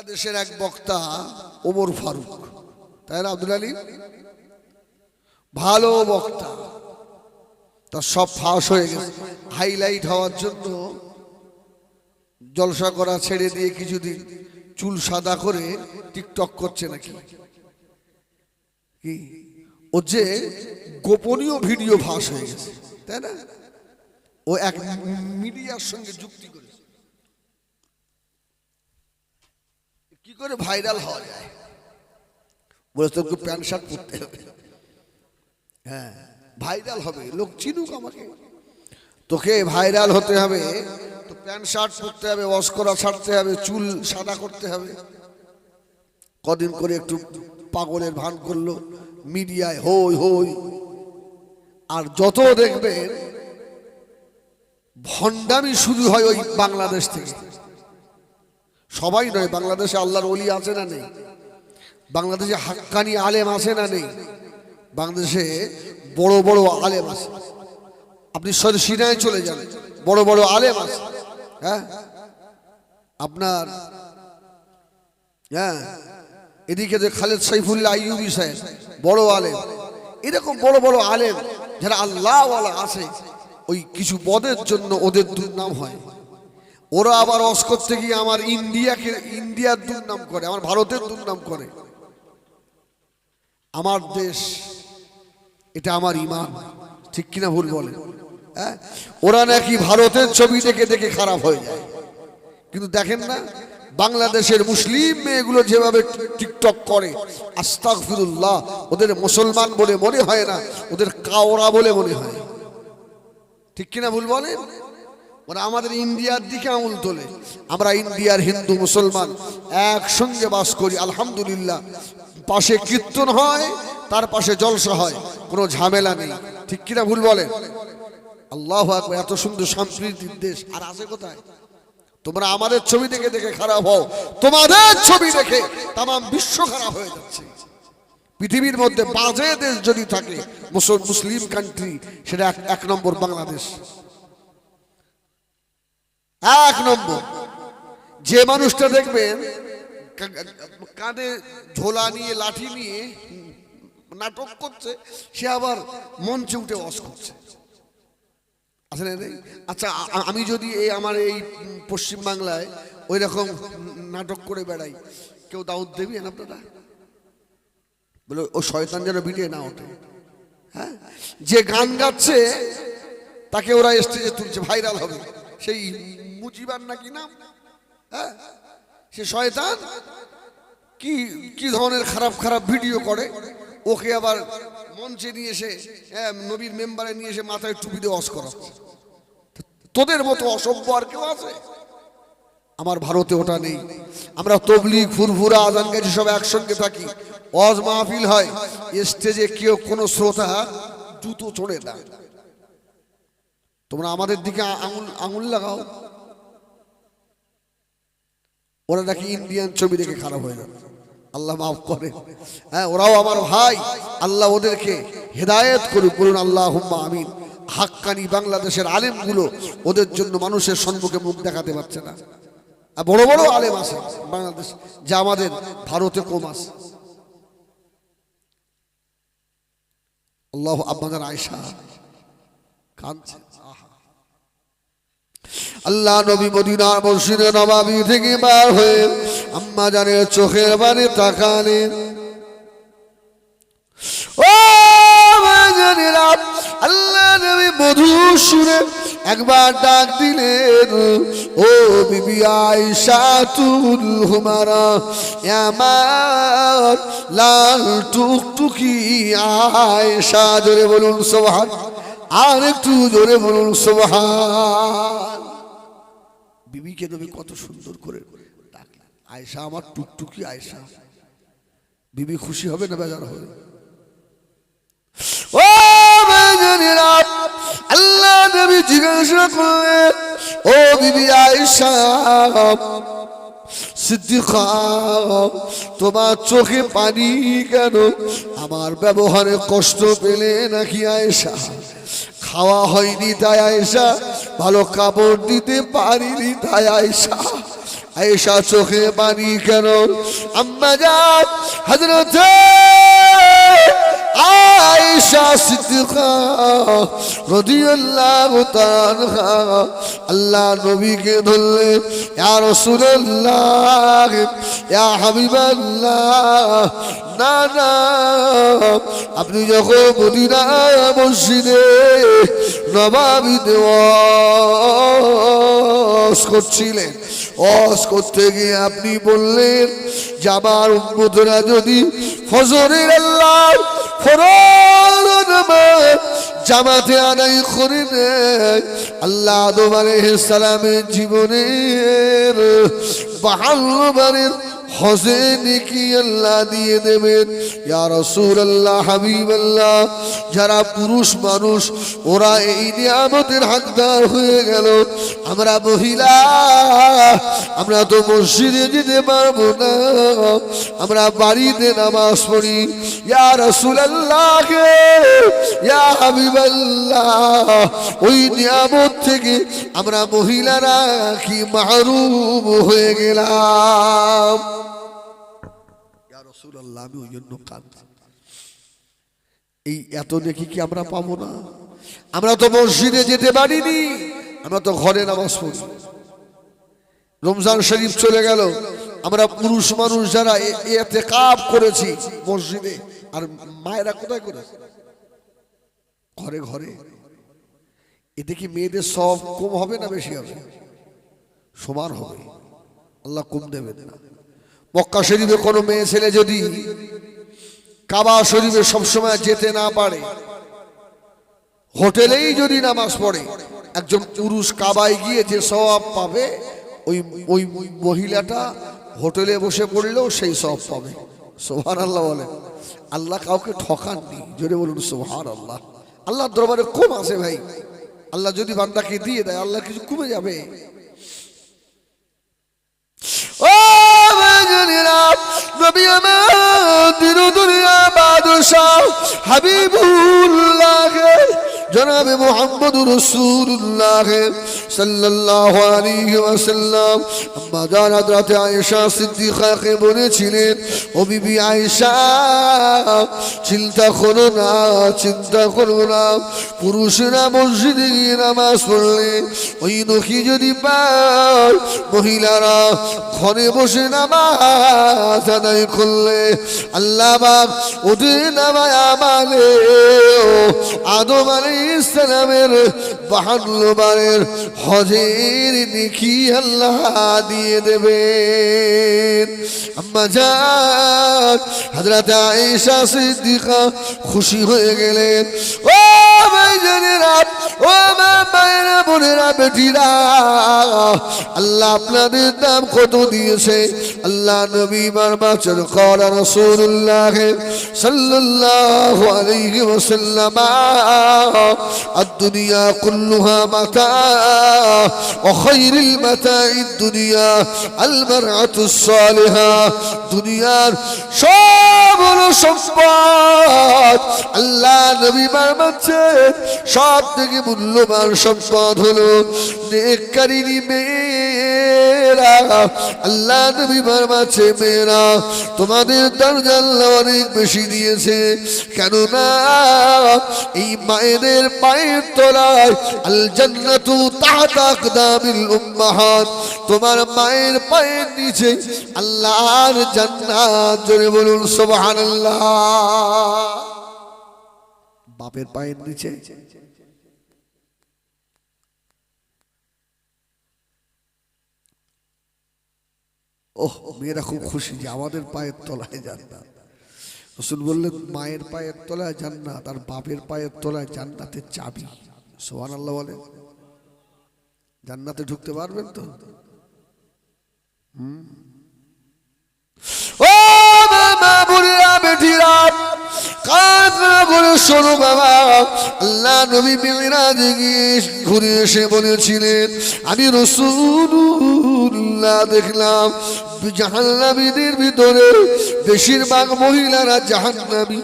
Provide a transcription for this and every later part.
বাংলাদেশের এক বক্তা, ওমর ফারুক। তাই না, আব্দুল আলী? ভালো বক্তা। তার সব ফাঁস হয়ে গেছে। হাইলাইট হওয়ার জন্য জলসা করা ছেড়ে দিয়ে কিছুদিন চুল সাদা করে টিকটক করছে নাকি? ও যে গোপনীয় ভিডিও ফাঁস হয়ে গেছে। তাই না? ও এক মিডিয়ার সঙ্গে যুক্তি করেছে। কি করে ভাইরাল হওয়া যায় বলে তোকে প্যান্ট শার্ট পরতে হবে। হ্যাঁ ভাইরাল হবে। লোক চিনুক আমাকে। তোকে ভাইরাল হতে হবে। তো প্যান্ট শার্ট পরতে হবে অস্করা করা ছাড়তে হবে, চুল সাদা করতে হবে। কদিন করে একটু পাগলের ভান করল, মিডিয়ায়, হই হই। আর যত দেখবেন, ভণ্ডামি শুরু হয় ওই বাংলাদেশ থেকে। সবাই নয়, বাংলাদেশে আল্লাহর অলি আছে না নেই? বাংলাদেশে হাক্কানি আলেম আছে না নেই? বাংলাদেশে বড় বড় আলেম আছে। আপনি সিনায় চলে যান, বড় বড় আলেম আছে। হ্যাঁ? আপনার হ্যাঁ? এদিকে যে খালেদ সাইফুল্লাহ আইয়ুবি সাহেব, বড় আলেম। এরকম বড় বড় আলেম যারা আল্লাহওয়ালা আছে, ওই কিছু পদের জন্য ওদের দুর্নাম হয়। ওরা আবার অস করতে গিয়ে আমার ইন্ডিয়াকে, ইন্ডিয়ার দুর্নাম করে, আমার ভারতের দুর্নাম করে। আমার দেশ, এটা আমার ইমান। ঠিক কিনা ভুল বলে? হ্যাঁ? ওরা নাকি ভারতের ছবি দেখে দেখে খারাপ হয়ে যায়। কিন্তু দেখেন না, বাংলাদেশের মুসলিম মেয়েগুলো যেভাবে টিকটক করে আস্তাক ফিরুল্লাহ ওদের মুসলমান বলে মনে হয় না, ওদের কাওরা বলে মনে হয়। ঠিক কিনা ভুল বলেন ওরা আমাদের ইন্ডিয়ার দিকে আঙুল তোলে। আমরা ইন্ডিয়ার হিন্দু, মুসলমান একসঙ্গে বাস করি, আলহামদুলিল্লাহ। পাশে কীর্তন হয়, তার পাশে জলসা হয়, কোনো ঝামেলা নেই। ঠিক কিনা ভুল বলে আল্লাহ এত সুন্দর সাম্প্রীতির দেশ, আর আছে কোথায়? তোমরা আমাদের ছবি দেখে দেখে খারাপ হও। তোমাদের ছবি দেখে তাম বিশ্ব খারাপ হয়ে যাচ্ছে। পৃথিবীর মধ্যে বাজে দেশ যদি থাকে, মুসল- মুসলিম কান্ট্রি সেটা এক নম্বর বাংলাদেশ। এক নম্বর, যে মানুষটা দেখবেন কাঁধে ঝোলা নিয়ে, লাঠি নিয়ে নাটক করছে, সে আবার মঞ্চে উঠে অস করছে? আচ্ছা আমি যদি এই আমার এই পশ্চিমবাংলায় ওই রকম নাটক করে বেড়াই, কেউ দাউদ দেবেন আপনারা? বলে, ও শয়তান যেন বিটে না ওঠে। হ্যাঁ? যে গান গাচ্ছে, তাকে ওরা স্টেজে তুলছে ভাইরাল হবে। সেই মুজিবার নাকি নাম? হ্যাঁ? সে শয়তান? কি কি ধরনের খারাপ খারাপ ভিডিও করে? ওকে আবার মঞ্চে নিয়ে এসে হ্যাঁ, নবীর মেম্বারে নিয়ে এসে মাথায় টুপি দিয়ে অস করা। তোদের মতো অসভ্য আর কেউ আছে? আমার ভারতে ওটা নেই। আমরা তবলিগ ফুরফুরা আজান গেছি সব একসঙ্গে থাকি। অজ মাহফিল হয়। স্টেজে কেউ কোনো শ্রোতা জুতো চড়ে না। তোমরা আমাদের দিকে আঙুল আঙুল লাগাও। ওরা নাকি ইন্ডিয়ান ছবি দেখে খারাপ হয়ে যাবে। আল্লাহ মাফ করে। হ্যাঁ ওরাও আমার ভাই। আল্লাহ ওদেরকে হেদায়েত করুক, বলুন আল্লাহ আমিন। হাক্কানি বাংলাদেশের আলেমগুলো ওদের জন্য মানুষের সম্মুখে মুখ দেখাতে পারছে না। আর বড় বড় আলেম আছে বাংলাদেশ, যা আমাদের ভারতে কম আছে। আল্লাহ আপনাদের আয়সা কাঁদছে। আল্লাহ নবী মদিনার মসজিদে নবাবি থেকে বার হয়ে আম্মা জানের চোখের বাড়ি তাকালেন। ও আল্লাহ নবী মধু শুনে একবার ডাক দিলেন, ও বিবি আয়েশা তুল হুমারা, আমার লাল টুকটুকি আয়েশা, জোরে বলুন সোহান আর একটু জোরে বলুন সোহান বিবিকে নবী কত সুন্দর করে আয়েশা, আমার টুকটুকি আয়েশা। বিবি খুশি হবে না বেজার হবে? ও আল্লাহ নবী জিজ্ঞাসা করলেন ও বিবি আয়েশা, সিদ্দিকা, তোমার চোখে পানি কেন? আমার ব্যবহারে কষ্ট পেলে নাকি আয়েশা? খাওয়া হয়নি তাই আয়সা ভালো কাপড় দিতে পারিনি তাই আয়সা আয়সা চোখে পানি কেন? আম্মা যান হজরত আয়সা সিদ্দিকা রাদিয়াল্লাহু তাআলা আল্লাহ নবীকে ধরলে আর রাসূলুল্লাহ, ইয়া হাবিবাল্লাহ, না না, আপনি যখন মদিনা মসজিদে নবাবি ওয়াজ করছিলেন, ওয়াজ করতে গিয়ে আপনি বললেন যে আমার যদি ফজরের আল্লাহ ফরজ জামাতে আদায় করে নেয় আল্লাহ আদম আলাইহিস সালামের জীবনের বাহাল্লবারের হজে নেকি আল্লাহ দিয়ে দেবেন? ইয়া রাসূলুল্লাহ, হাবিবাল্লাহ, যারা পুরুষ মানুষ, ওরা এই নিয়ামতের হকদার হয়ে গেল। আমরা মহিলা, আমরা তো মসজিদে যেতে পারব না। আমরা বাড়িতে নামাজ পড়ি। ইয়া রাসূলুল্লাহ ইয়া হাবিবাল্লাহ, ওই নিয়ামত থেকে আমরা মহিলারা কি মাহরুম হয়ে গেলাম। এই এত দেখি কি আমরা পাবো না? আমরা তো মসজিদে যেতে পারিনি, আমরা তো ঘরে নামাজ পড়ি। রমজান শরীফ চলে গেল, আমরা পুরুষ মানুষ যারা এতে কাপ করেছি মসজিদে, আর মায়েরা কোথায় করেছে? ঘরে ঘরে। এতে কি মেয়েদের সব কম হবে না বেশি হবে? সমান হবে। আল্লাহ কম দেবেন না। মক্কা শরীফে কোনো মেয়ে ছেলে যদি কাবা শরীফে সবসময় যেতে না পারে, হোটেলেই যদি নামাজ পড়ে, একজন পুরুষ কাবায় গিয়ে যে সওয়াব পাবে, ওই ওই মহিলাটা হোটেলে বসে পড়লেও সেই সওয়াব পাবে। সোহান আল্লাহ বলে। আল্লাহ কাউকে ঠকাননি। জোরে বলুন সোহান আল্লাহ আল্লাহর দরবারে কম আছে ভাই। আল্লাহ যদি বান্দাকে দিয়ে দেয়, আল্লাহ কিছু কমে যাবে ও ভাইজানেরা, নবী আমার দিন দুনিয়া বাদশাহ হাবিবুল্লাহ। জনাবে মোহাম্মদ রসুল্লাহ সাল্লাল্লাহু আলাইহি ওয়াসাল্লাম। জান হযরত আয়েশা সিদ্দিকাকে বলেছিলেন, ও বিবি আয়েশা, চিন্তা করো না, চিন্তা করো না। পুরুষরা মসজিদে গিয়ে নামাজ পড়লে, ওই নখি যদি পায়, মহিলারা ঘরে বসে নামাজ আদায় করলে, আল্লাহ ওদের নামায় আমালে আদম আলী বারের হজের নিখি আল্লাহ দিয়ে দেবেন। আম্মা আয়েশা সিদ্দিকা খুশি হয়ে গেলেন। ও ও মা মায়েরা বোনেরা বেটিরা আল্লাহ আপনাদের দাম কত দিয়েছে আল্লাহ নবী মারমাচর করা রাসূলুল্লাহ সাল্লাল্লাহু আলাইহি ওয়াসাল্লাম الدنيا كلها متاع وخير المتاع الدنيا المرأة الصالحة দুনিয়ার সব হলো সম্পদ আল্লাহ নবী মারমাচ্ছে সব থেকে মূল্যবান সম্পদ হলো আল্লাহ নবী মারমাচ্ছে মেয়েরা, তোমাদের দরজা আল্লাহ অনেক বেশি দিয়েছে। কেননা এই মায়েদের পায়ের তলায় আল জান্নাতু তাহতা আকদামিল উম্মাহাত। তোমার মায়ের পায়ের নিচে আল্লাহর জান্নাত। জোরে বলুন, সুবহানাল্লাহ। বাপের পায়ের নিচে। ওহ, মেয়েরা খুব খুশি যে আমাদের পায়ের তলায় জান্নাত। রসুল বললেন, মায়ের পায়ের তলায় জান্নাত আর বাপের পায়ের তলায় জান্নাতের চাবি। সোহান আল্লাহ বলে। জান্নাতে ঢুকতে পারবেন তো? হুম? ও মামা বুড়িরা করে শোনো বাবা। আল্লাহ নবী মিরাজে ঘুরে এসে বলেছিলেন, আমি রসুল্লাহ দেখলাম জাহান্নাবীদের ভিতরে বেশিরভাগ মহিলারা জাহান্নামী।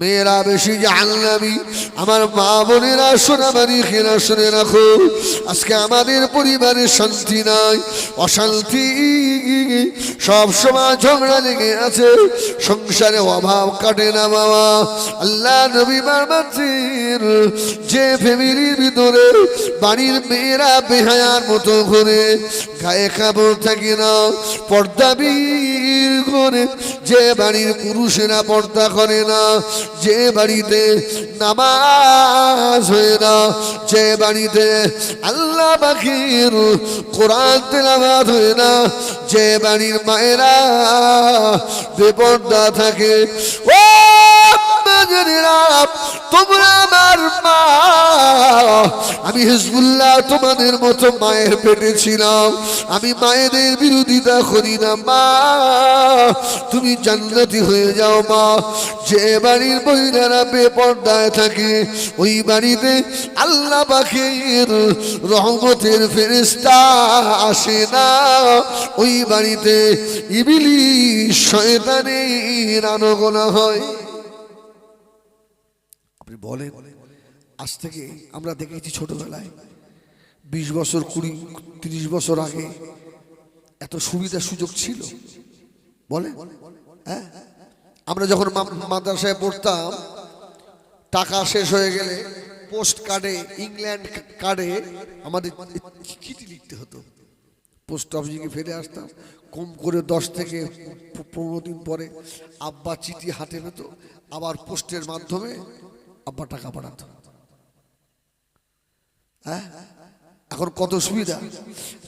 মেয়েরা বেশি জাহান্নামি। আমার মা বোনেরা সোনামারি খেরা শুনে রাখো। আজকে আমাদের পরিবারে শান্তি নাই, অশান্তি। সব সময় ঝগড়া লেগে আছে, সংসারে অভাব কাটে না বাবা। আল্লাহ নবী বারবাতির যে ফ্যামিলির ভিতরে বাড়ির মেয়েরা বেহায়ার মতো করে গায়ে কাপড় থাকে না, পর্দা বীর করে যে বাড়ির পুরুষেরা পর্দা করে না যে বাড়িতে নামাজ হয় না, যে বাড়িতে আল্লাহ পাখির কোরআন তেলাবাদ হয় না, যে বাড়ির মায়েরা বেপর্দা থাকে, ও তোমরা আমার মা। আমি হিজবুল্লাহ তোমাদের মতো মায়ের পেটে ছিলাম, আমি মায়েদের বিরোধিতা করি না, মা। তুমি জান্নাতি হয়ে যাও, মা। যে বাড়ির মহিলারা বেপর্দায় থাকে। ওই বাড়িতে আল্লাহ পাখির রহমতের ফেরিস্তা আসে না। ওই বাড়িতে ইবিলি শয়তানের আনগোনা হয়। আপনি বলেন, আজ থেকে আমরা দেখেছি ছোটবেলায় বিশ বছর, কুড়ি, তিরিশ বছর আগে এত সুবিধা সুযোগ ছিল। বলে হ্যাঁ? আমরা যখন মাদ্রাসায় পড়তাম, টাকা শেষ হয়ে গেলে পোস্ট কার্ডে, ইংল্যান্ড কার্ডে আমাদের চিঠি লিখতে হতো। পোস্ট অফিসে ফিরে আসতাম। কম করে দশ থেকে পনেরো দিন পরে আব্বা চিঠি হাতে পেত, আবার পোস্টের মাধ্যমে আব্বা টাকা পাঠাতো। হ্যাঁ? এখন কত সুবিধা।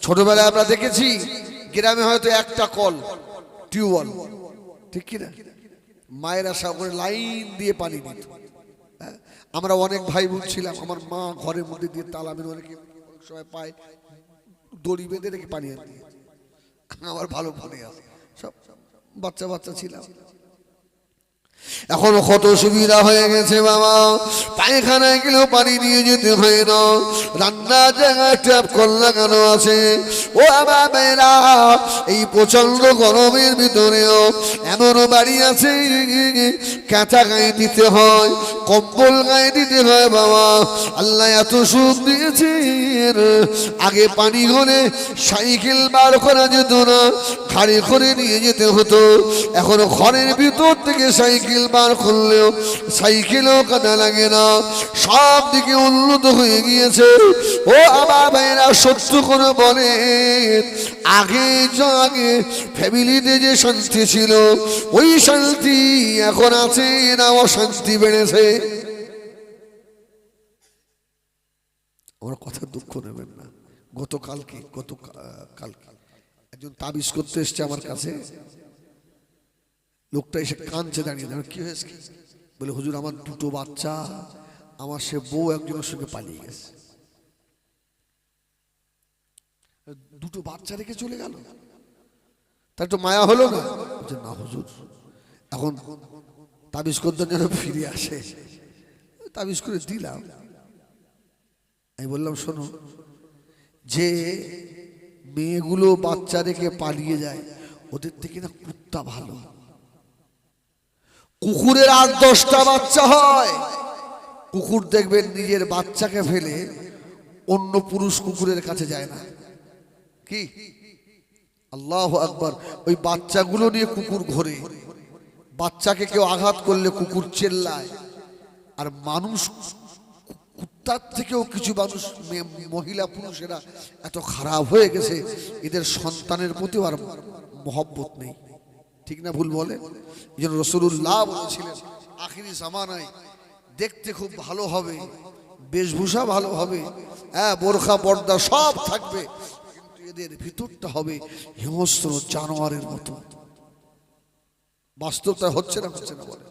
ছোটবেলায় আমরা দেখেছি, গ্রামে হয়তো একটা কল, টিউবওয়েল। ঠিক কিনা? মায়েরা সাগরে লাইন দিয়ে পানি দিত। হ্যাঁ? আমরা অনেক ভাই ছিলাম, আমার মা ঘরের মধ্যে দিয়ে তালা মেরে অনেকে অনেক সময় পায়, দড়ি বেঁধে রেখে পানি আনতে। আমার ভালো মনে আছে। সব বাচ্চা বাচ্চা ছিলাম। এখন কত সুবিধা হয়ে গেছে বাবা। পায়খানায় গেলেও পানি নিয়ে যেতে হয় না। রান্না জায়গায় ট্যাপ কল লাগানো আছে। ও আমার মেয়েরা এই প্রচণ্ড গরমের ভিতরেও এমনও বাড়ি আছে কাঁচা গায়ে দিতে হয়, কম্বল গায়ে দিতে হয় বাবা। আল্লাহ এত সুখ দিয়েছেন। আগে পানি হলে সাইকেল বার করা যেত না ঘাড়ে করে নিয়ে যেতে হতো। এখন ঘরের ভিতর থেকে সাইকেল বার করলেও সাইকেলও কাদা লাগে না। সব দিকে উন্নত হয়ে গিয়েছে। ও আমার ভাইরা সত্য করে বলে, আগে আগে ফ্যামিলিতে যে শান্তি ছিল, ওই শান্তি এখন আছে না অশান্তি বেড়েছে? আমার কথা দুঃখ নেবেন না। গতকালকে গত কালকে একজন তাবিজ করতে এসছে আমার কাছে। লোকটা এসে কাঁদছে দাঁড়িয়ে দাঁড়িয়ে, কি হয়েছে? বলে, হুজুর, আমার দুটো বাচ্চা, আমার সে বউ একজনের সঙ্গে পালিয়ে গেছে। দুটো বাচ্চা রেখে চলে গেল। তার তো মায়া হলো না। না হুজুর, এখন তাবিজ করতে যেন ফিরে আসে। তাবিজ করে দিলাম। আমি বললাম, শোনো, যে মেয়েগুলো বাচ্চা রেখে পালিয়ে যায়, ওদের থেকে না কুত্তা ভালো। কুকুরের আট দশটা বাচ্চা হয়। কুকুর দেখবেন নিজের বাচ্চাকে ফেলে অন্য পুরুষ কুকুরের কাছে যায় না। কি? আল্লাহ আকবার। ওই বাচ্চাগুলো নিয়ে কুকুর ঘোরে। বাচ্চাকে কেউ আঘাত করলে কুকুর চেল্লায়। আর মানুষ কুত্তার থেকেও কিছু মানুষ মহিলা পুরুষেরা এত খারাপ হয়ে গেছে, এদের সন্তানের প্রতিও আর মহব্বত নেই। ঠিক না ভুল বলে? বলেছিলেন, আখিরি জামানায় দেখতে খুব ভালো হবে, বেশভূষা ভালো হবে হ্যাঁ বোরখা, পর্দা সব থাকবে, কিন্তু এদের ভিতরটা হবে হিংস্র জানোয়ারের মতো। বাস্তবতা হচ্ছে না হচ্ছে না বলে।